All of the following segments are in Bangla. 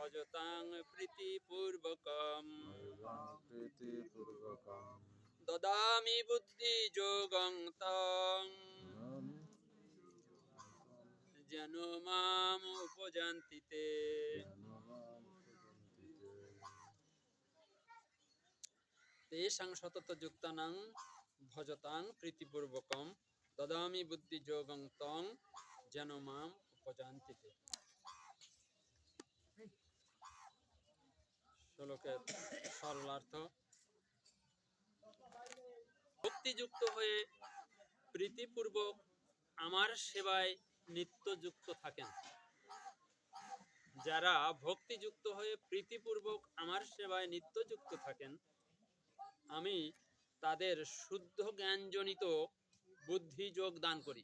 ভজতাং প্রীতিপূর্বকম। প্রীতিপূর্বকম। দদামি বুদ্ধি যোগং তং। যেন মাম উপজান্তিতে। তেষাং সতত যুক্তানাং ভজতাং প্রীতিপূর্বকম। দদামি বুদ্ধি যোগং তং যেন মাম উপজান্তিতে। শ্লোকের সরলার্থ ভক্তিযুক্ত হয়ে প্রীতিপূর্বক আমার সেবায় নিত্যযুক্ত থাকেন। যারা ভক্তিযুক্ত হয়ে প্রীতিপূর্বক আমার সেবায় নিত্যযুক্ত থাকেন, আমি তাদের শুদ্ধ জ্ঞানজনিত বুদ্ধি যোগ দান করি।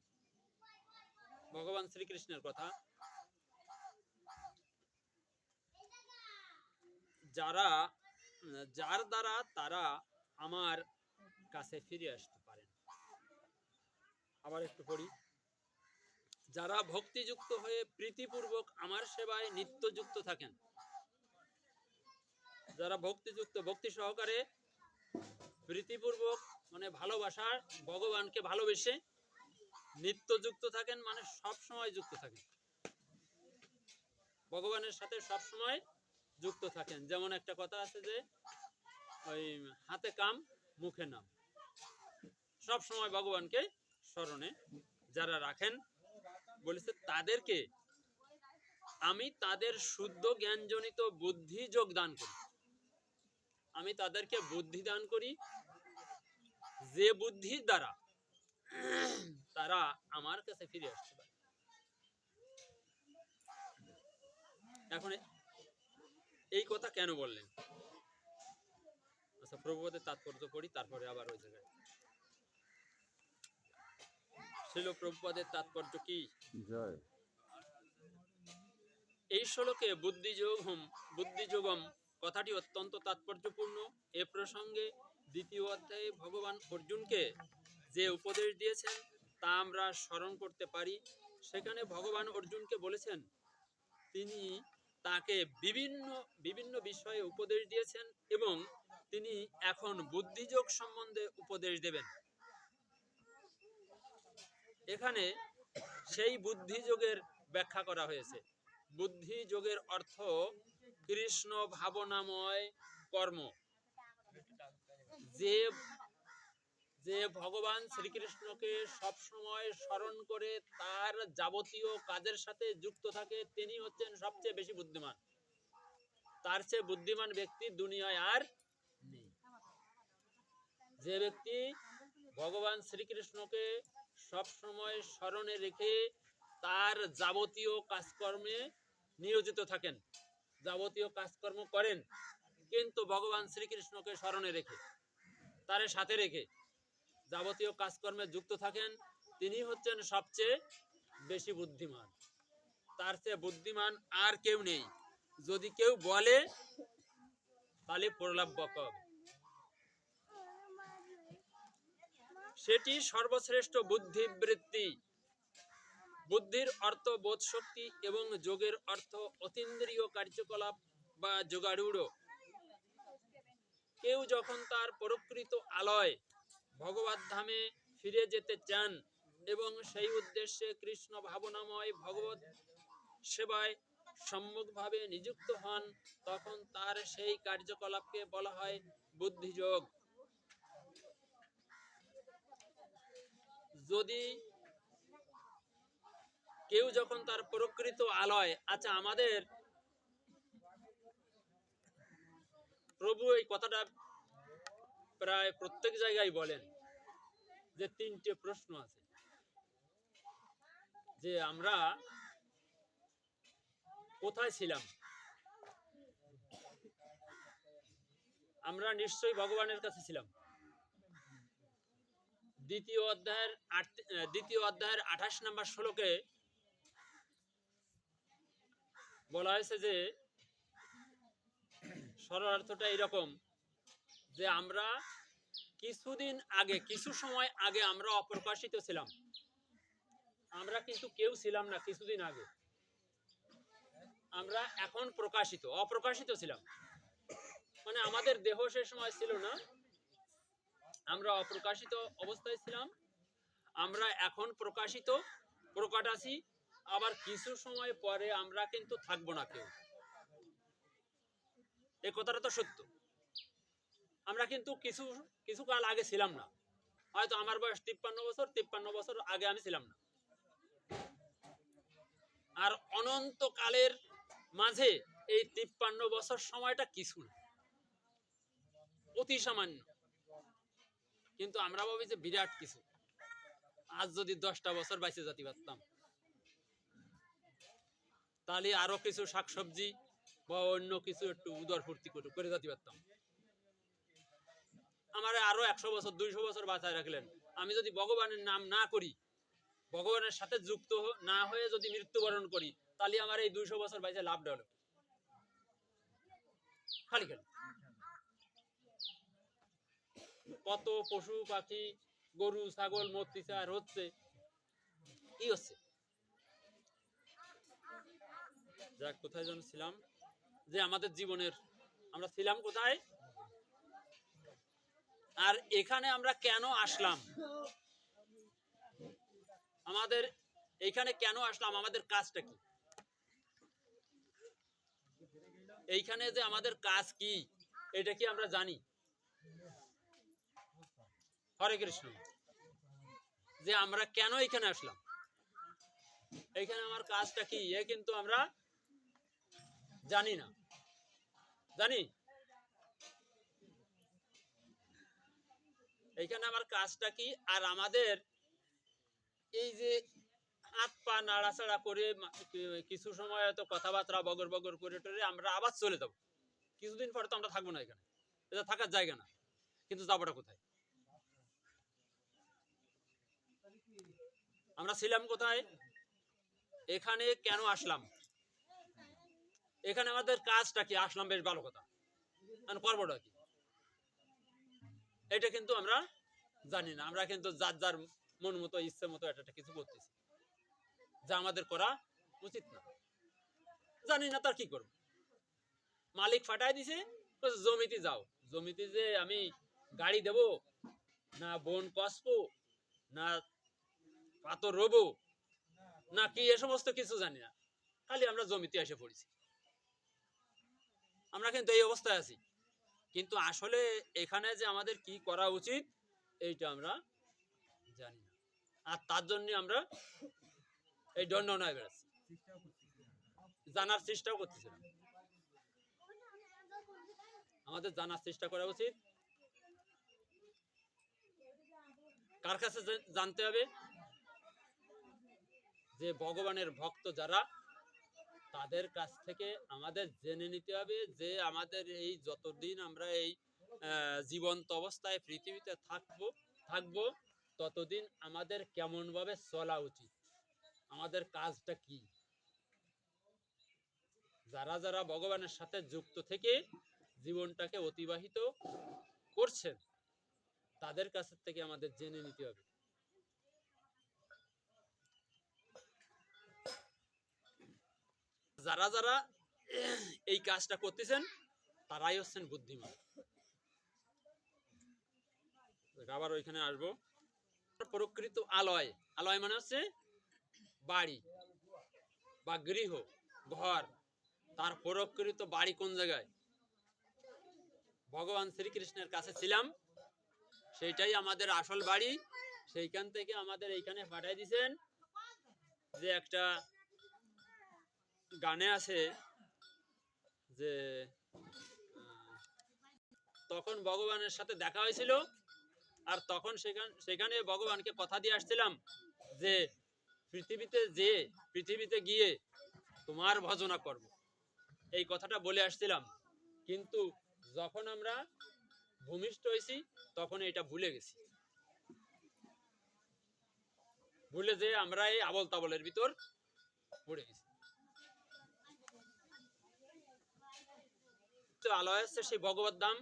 ভগবান শ্রীকৃষ্ণের কথা যারা, যার দ্বারা তারা আমার কাছে ফিরে আসতে পারেন। আবার একটু পড়ি। যারা ভক্তিযুক্ত হয়ে প্রীতিপূর্বক আমার সেবায় নিত্যযুক্ত থাকেন, যারা ভক্তিযুক্ত, ভক্তি সহকারে প্রীতিপূর্বক মানে ভালোবাসার ভগবানকে ভালোবেসে নিত্যযুক্ত থাকেন মানে সব সময় যুক্ত থাকেন। ভগবানের সাথে সব সময় যুক্ত থাকেন। যেমন একটা কথা আছে যে, ওই হাতে কাম, মুখে নাম। সব সময় ভগবানকে স্মরণে যারা রাখেন, বলেছে তাদেরকে আমি তাদের শুদ্ধ জ্ঞানজনিত বুদ্ধি যোগদান করি। আমি তাদেরকে বুদ্ধি দান করি। যে বুদ্ধির দ্বারা তারা আমার কাছে ফিরে আসতে পারে। এখন এই কথা কেন বললেন? আচ্ছা প্রভুপদের তাৎপর্য পড়ি তারপরে আবার ওই জায়গায়। ছিল প্রভুপদের তাৎপর্য কি? জয়। এই শ্লোকে বুদ্ধিযোগম বুদ্ধিযোগম কথাটি অত্যন্ত তাৎপর্যপূর্ণ। এ প্রসঙ্গে দ্বিতীয় অধ্যায়ে ভগবান অর্জুনকে যে উপদেশ দিয়েছেন তা আমরা স্মরণ করতে পারি। সেখানে ভগবান অর্জুনকে বলেছেন তিনি তাকে বিভিন্ন বিভিন্ন বিষয়ে উপদেশ দিয়েছেন এবং তিনি এখন বুদ্ধিযোগ সম্বন্ধে উপদেশ দেবেন। এখানে সেই বুদ্ধিযোগের ব্যাখ্যা করা হয়েছে। বুদ্ধি যোগের অর্থ কৃষ্ণ ভাবনাময় কর্ম। যে যে ভগবান শ্রীকৃষ্ণকে সব সময় স্মরণ করে তার যাবতীয় কাজের সাথে যুক্ত থাকে, তিনি হচ্ছেন সবচেয়ে বেশি বুদ্ধিমান। তার চেয়ে বুদ্ধিমান ব্যক্তি দুনিয়ায় আর নেই। যে ব্যক্তি ভগবান শ্রীকৃষ্ণকে সব সময় স্মরণে রেখে তার যাবতীয় কাজকর্মে নিয়োজিত থাকেন, যাবতীয় কাজকর্ম করেন, কিন্তু ভগবান শ্রীকৃষ্ণকে স্মরণে রেখে, তার সাথে রেখে যাবতীয় কাজকর্মে যুক্ত থাকেন, তিনি হচ্ছেন সবচেয়ে বেশি বুদ্ধিমান। তার চেয়ে বুদ্ধিমান আর কেউ নেই। যদি কেউ বলে, তাহলে প্রলাপ বক সেটি সর্বশ্রেষ্ঠ বুদ্ধিবৃত্তি। বুদ্ধির অর্থ বোধ শক্তি এবং যোগের অর্থ অতীন্দ্রিয় কার্যকলাপ বা যোগাড়ুড় কেউ যখন তার প্রকৃত আলয় ভগবত ধামে ফিরে যেতে চান এবং সেই উদ্দেশ্যে কৃষ্ণ ভাবনাময় ভগবত সেবায় সম্মুখভাবে নিযুক্ত হন, তখন তার সেই কার্যকলাপকে বলা হয় বুদ্ধিযোগ। যদি কেউ যখন তার প্রকৃত আলয় আচ্ছা আমাদের প্রভু এই কথাটা প্রায় প্রত্যেক জায়গায় বলেন যে তিনটে প্রশ্ন আছে। যে আমরা কোথায় ছিলাম? আমরা নিশ্চয়ই ভগবানের কাছে ছিলাম। দ্বিতীয় অধ্যায়ের আট- দ্বিতীয় অধ্যায়ের আঠাশ নম্বর শ্লোকে বলা হয়েছে যে সরলার্থটা এরকম যে আমরা কিছুদিন আগে, কিছু সময় আগে আমরা অপ্রকাশিত ছিলাম। আমরা কিন্তু কেউ ছিলাম না কিছুদিন আগে। আমরা এখন প্রকাশিত, অপ্রকাশিত ছিলাম। মানে আমাদের দেহ সে সময় ছিল না। আমরা অপ্রকাশিত অবস্থায় ছিলাম। আমরা এখন প্রকাশিত প্রকাট আছি আবার কিছু সময় পরে আমরা কিন্তু থাকব না কেউ। এই কথাটা তো সত্য। আমরা কিন্তু কিছু কিছু কাল আগে ছিলাম না। হয়তো আমার বয়স তিপ্পান্ন বছর তিপ্পান্ন বছর আগে আমি ছিলাম না। আর অনন্তকালের মাঝে এই তিপ্পান্ন বছর সময়টা কিছু না। অতি সামান্য। কিন্তু আমরা ভাবি যে বিরাট কিছু। আজ যদি দশটা বছর বাইসে যেতে পারতাম। তাহলে আরও কিছু শাকসবজি বা অন্য কিছু একটু উদর ফুর্তি করে করে যেতে পারতাম। আমার আরও একশো বছর, দুইশো বছর বাঁচায় রাখলেন। আমি যদি ভগবানের নাম না করি, ভগবানের সাথে যুক্ত না হয়ে যদি মৃত্যুবরণ করি, তাহলে আমার এই দুইশো বছর বাইসে লাভ হলো খালি খালি। কত পশু পাখি, গরু, ছাগল মরতেছে আর হচ্ছে কি হচ্ছে? যাক, কোথায় যেন ছিলাম। যে আমাদের জীবনের আমরা ছিলাম কোথায়? আর এখানে আমরা কেন আসলাম? আমাদের এইখানে কেন আসলাম? আমাদের কাজটা কি? এইখানে যে আমাদের কাজ কি, এটা কি আমরা জানি? হরে কৃষ্ণ। যে আমরা কেন এখানে আসলাম? এইখানে আমার কাজটা কি? এ কিন্তু আমরা জানি না। জানি? এইখানে আমার কাজটা কি? আর আমাদের এই যে হাত পা নাড়াচাড়া করে কিছু সময় হয়তো কথাবার্তা বগর বগর করে টরে আমরা আবার চলে যাব। কিছুদিন পরে তো আমরা থাকব না এখানে। এটা থাকার জায়গা না। কিন্তু যাবোটা কোথায়? আমরা ছিলাম কোথায়? এখানে কেন আসলাম? এখানে আমাদের কাজটা কি? আসলাম বেশ ভালো কথা। আর করবোটা কি? এটা কিন্তু আমরা জানি না। আমরা কিন্তু যার যার মন মতো, ইচ্ছে মতো একটা কিছু করতেছি। যা আমাদের করা উচিত না। জানি না তার কি করব। মালিক ফাটাই দিছে জমিতে যাও। জমিতে যে আমি গাড়ি দেব, না বন কষবো না পাথর রবো, না কি এ সমস্ত কিছু জানি না। খালি আমরা জমিতে এসে পড়েছি। আমরা কিন্তু এই অবস্থায় আছি। কিন্তু আসলে এখানে যে আমাদের কি করা উচিত, এইটা আমরা জানি না। আর তার জন্য আমরা এই দণ্ডনায় বেড়াচ্ছি জানার চেষ্টাও করতেছিলাম। আমাদের জানার চেষ্টা করা উচিত। কার কাছে জানতে হবে? যে ভগবানের ভক্ত যারা তাদের কাছ থেকে আমাদের জেনে নিতে হবে যে আমাদের এই যতদিন আমরা এই জীবন্ত অবস্থায় পৃথিবীতে থাকব থাকব, ততদিন আমাদের কেমন ভাবে চলা উচিত? আমাদের কাজটা কি? যারা যারা ভগবানের সাথে যুক্ত থেকে জীবনটাকে অতিবাহিত করছেন, তাদের কাছ থেকে আমাদের জেনে নিতে হবে। যারা যারা এই কাজটা করতেছেন, তারাই হচ্ছেন বুদ্ধিমান। আবার ওইখানে আসব। প্রকৃত আলয় আলয় মানে হচ্ছে বাড়ি বা গৃহ, ঘর। তার প্রকৃত বাড়ি কোন জায়গায়? ভগবান শ্রীকৃষ্ণের কাছে ছিলাম। সেইটাই আমাদের আসল বাড়ি। সেইখান থেকে আমাদের এইখানে পাঠাই দিছেন যে একটা গানে আছে যে তখন ভগবানের সাথে দেখা হয়েছিল আর তখন সেখান, সেখানে ভগবানকে কথা দিয়ে আসছিলাম যে, পৃথিবীতে যে, পৃথিবীতে গিয়ে তোমার ভজনা করব। এই কথাটা বলে আসছিলাম। কিন্তু যখন আমরা ভূমিষ্ঠ হয়েছি, তখন এটা ভুলে গেছি। ভুলে যে আমরা এই আবল তাবলের ভিতর পড়ে গেছি। হচ্ছে সেই ভগবত ধাম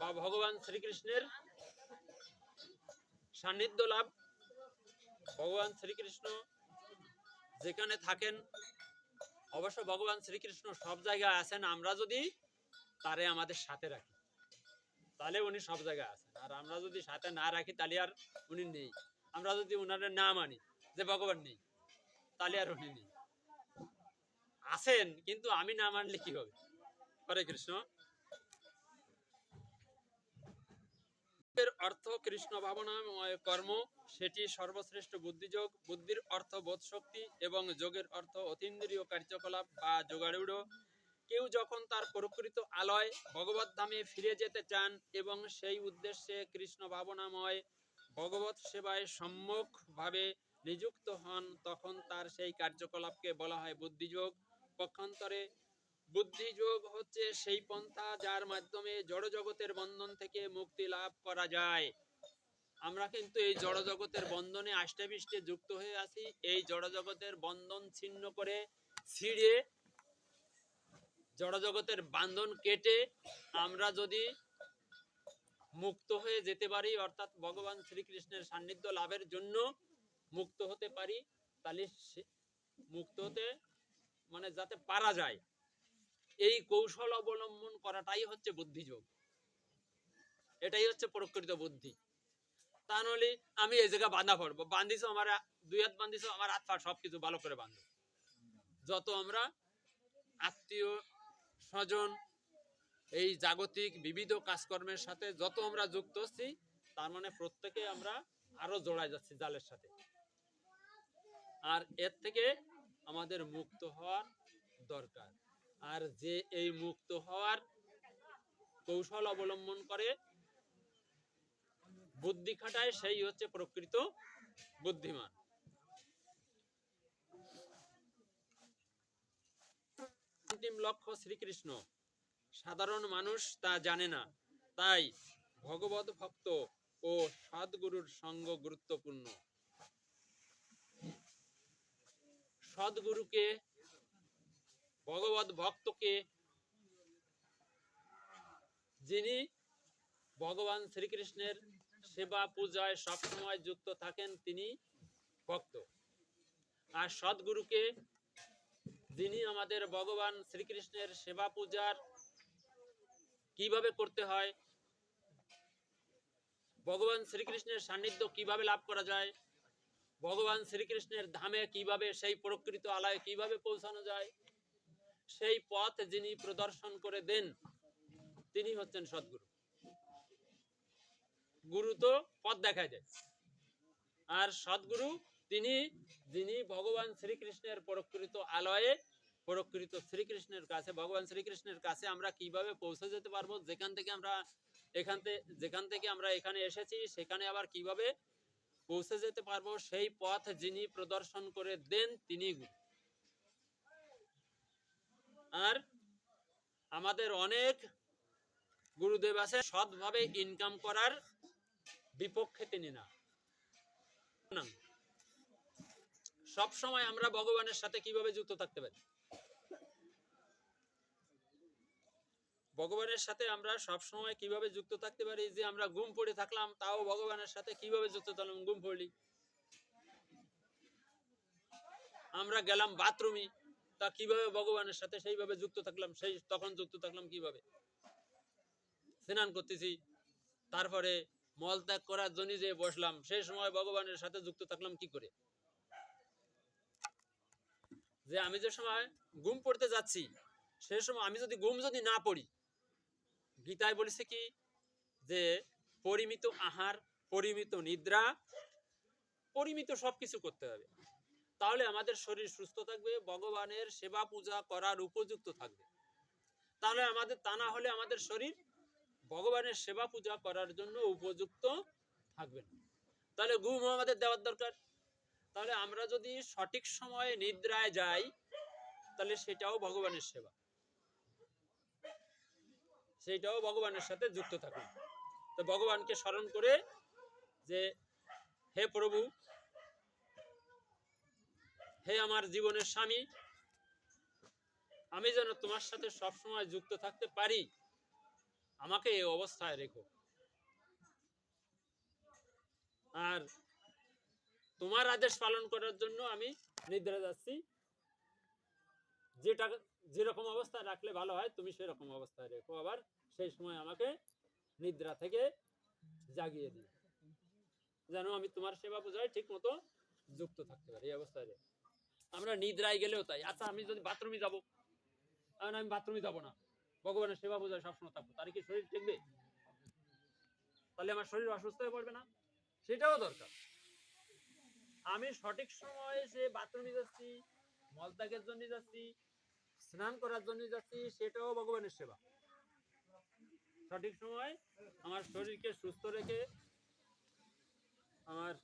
বা ভগবান শ্রীকৃষ্ণের সান্নিধ্য লাভ। ভগবান শ্রীকৃষ্ণ যেখানে থাকেন, অবশ্য ভগবান শ্রীকৃষ্ণ সব জায়গায় আছেন, আমরা যদি তারে আমাদের সাথে রাখি, তাহলে উনি সব জায়গায় আছেন। আর আমরা যদি সাথে না রাখি, তাহলে আর উনি নেই। আমরা যদি উনারে না মানি, যে ভগবান নেই, তাহলে আর উনি নেই। আছেন, কিন্তু আমি না মানলে কি হবে? হরে কৃষ্ণ। এর অর্থ কৃষ্ণ ভাবনাময় কর্ম, সেটি সর্বশ্রেষ্ঠ বুদ্ধিযোগ, বুদ্ধির অর্থ বোধ শক্তি এবং যোগের অর্থ অতীন্দ্রিয় কার্যকলাপ বা যোগাড়ুড়ো কেউ যখন তার প্রকৃত আলয় ভগবত ধামে ফিরে যেতে চান এবং সেই উদ্দেশ্যে কৃষ্ণ ভাবনাময় ভগবত সেবায় সম্মুখভাবে নিযুক্ত হন, তখন তার সেই কার্যকলাপকে বলা হয় বুদ্ধিযোগ। পক্ষান্তরে বুদ্ধিযোগ হচ্ছে সেই পন্থা যার মাধ্যমে জড় জগতের বন্ধন থেকে মুক্তি লাভ করা যায়। আমরা কিন্তু এই জড় জগতের বন্ধনে আষ্টাবিষ্টে যুক্ত হয়ে আছি। এই জড় জগতের বন্ধন ছিন্ন করে ছিঁড়ে জড় জগতের বান্ধন কেটে আমরা যদি মুক্ত হয়ে যেতে পারি, অর্থাৎ ভগবান শ্রীকৃষ্ণের সান্নিধ্য লাভের জন্য মুক্ত হতে পারি, তাহলে মুক্ত হতে মানে যাতে পারা যায়। এই কৌশল অবলম্বন করাটাই হচ্ছে বুদ্ধিযোগ। এটাই হচ্ছে প্রকৃত বুদ্ধি। তা নাহলে আমি এই জায়গায় বাঁধা পড়ব। বান্ধিছো আমার দুই হাত বান্ধিছো, আমার হাত পা সবকিছু ভালো করে বাঁধো। যত আমরা আত্মীয় স্বজন, এই জাগতিক বিবিধ কাজকর্মের সাথে যত আমরা যুক্ত হচ্ছি, তার মানে প্রত্যেকে আমরা আরও জড়ায় যাচ্ছি জালের সাথে। আর এর থেকে আমাদের মুক্ত হওয়ার দরকার। আর যে এই মুক্ত হওয়ার কৌশল অবলম্বন করে, বুদ্ধি খাটায়, সেই হচ্ছে প্রকৃত বুদ্ধিমান। অন্তিম লক্ষ্য শ্রীকৃষ্ণ। সাধারণ মানুষ তা জানে না, তাই ভগবত ভক্ত ও সদ্গুরুর সঙ্গ গুরুত্বপূর্ণ। সদ্গুরুকে ভগবত ভক্তকে যিনি ভগবান শ্রীকৃষ্ণের সেবা পূজায় সবসময় যুক্ত থাকেন, তিনি ভক্ত। আর সদ্গুরুকে যিনি আমাদের ভগবান শ্রীকৃষ্ণের সেবা পূজার কীভাবে করতে হয়, ভগবান শ্রীকৃষ্ণের সান্নিধ্য কীভাবে লাভ করা যায়, ভগবান শ্রীকৃষ্ণের ধামে কীভাবে সেই প্রকৃত আলায় কীভাবে পৌঁছানো যায় সেই পথ যিনি প্রদর্শন করে দেন, তিনি হচ্ছেন সদ্গুরু। গুরু তো পথ দেখায় দেয়। আর সদ্গুরু তিনি, যিনি ভগবান শ্রীকৃষ্ণের প্রকৃত আলয়ে, প্রকৃত শ্রীকৃষ্ণের কাছে, ভগবান শ্রীকৃষ্ণের কাছে আমরা কীভাবে পৌঁছে যেতে পারব, যেখান থেকে আমরা এখান থেকে যেখান থেকে আমরা এখানে এসেছি, সেখানে আবার কীভাবে পৌঁছে যেতে পারব, সেই পথ যিনি প্রদর্শন করে দেন, তিনি গুরু। আর আমাদের অনেক গুরুদেব আছে, সৎভাবে ইনকাম করার বিপক্ষে তিনি না। সব সময় আমরা ভগবানের সাথে কীভাবে যুক্ত থাকতে পারি? ভগবানের সাথে আমরা সব সময় কীভাবে যুক্ত থাকতে পারি? যে আমরা ঘুম পড়ে থাকলাম, তাও ভগবানের সাথে কীভাবে যুক্ত থাকলাম, ঘুম পড়লি? আমরা গেলাম বাথরুমে তা কীভাবে ভগবানের সাথে সেইভাবে যুক্ত থাকলাম? সেই তখন যুক্ত থাকলাম কীভাবে? স্নান করতেছি, তারপরে মল ত্যাগ করার জন্য যে বসলাম, সেই সময় ভগবানের সাথে যুক্ত থাকলাম কি করে? যে আমি যে সময় ঘুম পড়তে যাচ্ছি, সে সময় আমি যদি ঘুম যদি না পড়ি, গীতায় বলেছে কি? যে পরিমিত আহার, পরিমিত নিদ্রা, পরিমিত সবকিছু করতে হবে। তাহলে আমাদের শরীর সুস্থ থাকবে, ভগবানের সেবা পূজা করার উপযুক্ত থাকবে। তাহলে আমাদের তা না হলে আমাদের শরীর ভগবানের সেবা পূজা করার জন্য উপযুক্ত থাকবে না। তাহলে ঘুম আমাদের দেওয়ার দরকার। তাহলে আমরা যদি সঠিক সময়ে নিদ্রায় যাই, তাহলে সেটাও ভগবানের সেবা। সেটাও ভগবানের সাথে যুক্ত থাকবে। তো ভগবানকে স্মরণ করে যে, হে প্রভু হে আমার জীবনের স্বামী, আমি যেন তোমার সাথে সবসময় যুক্ত থাকতে পারি, আমাকে এই অবস্থায় রেখো। আর তোমার আদেশ পালন করার জন্য আমি নিদ্রা যাচ্ছি। যেটা, যেরকম অবস্থায় রাখলে ভালো হয়, তুমি সেরকম অবস্থায় রেখো। আবার সেই সময় আমাকে নিদ্রা থেকে জাগিয়ে দিও। যেন আমি তোমার সেবা পূজায় ঠিক মতো যুক্ত থাকতে পারি এই অবস্থায় রেখো। আমরা নিদ্রায় গেলেও তাই। আচ্ছা আমি যদি বাথরুমে যাব কারণ আমি বাথরুমে যাব না। ভগবানের সেবা পূজায় সবসময় থাকব। তার কি শরীর টিকবে তাহলে আমার শরীর অসুস্থ হয়ে পড়বে না? সেটাও দরকার। আমি সঠিক সময়ে সে বাথরুমে যাচ্ছি, মলত্যাগের জন্য যাচ্ছি, স্নান করার জন্য যাচ্ছি, সেটাও ভগবানের সেবা। সঠিক সময় আমার শরীরকে সুস্থ রেখে আমার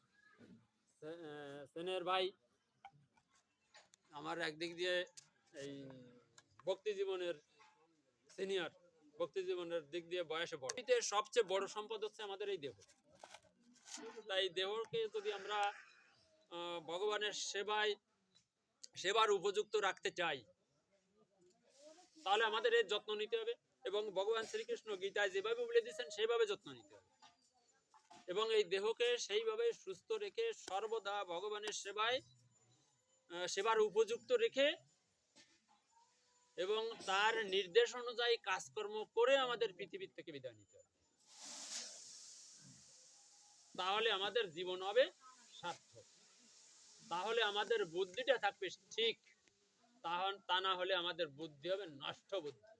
সেনের ভাই আমার একদিক দিয়ে এই ভক্তি জীবনের সিনিয়র ভক্তি জীবনের দিক দিয়ে বয়সে বড়। সবচেয়ে বড় সম্পদ হচ্ছে আমাদের এই দেহ। তাই দেহকে যদি আমরা ভগবানের সেবায়, সেবার উপযুক্ত রাখতে চাই, তাহলে আমাদের এর যত্ন নিতে হবে এবং ভগবান শ্রীকৃষ্ণ গীতায় যেভাবে বলে দিয়েছেন, সেইভাবে যত্ন নিতে হবে। এবং এই দেহকে সেইভাবে সুস্থ রেখে সর্বদা ভগবানের সেবায় সেবার উপযুক্ত রেখে এবং তার নির্দেশ অনুযায়ী কাজকর্ম করে আমাদের পৃথিবীর থেকে বিদায় নিতে হবে। তাহলে আমাদের জীবন হবে সার্থক। তাহলে আমাদের বুদ্ধিটা থাকবে ঠিক। তা না হলে আমাদের বুদ্ধি হবে নষ্ট বুদ্ধি।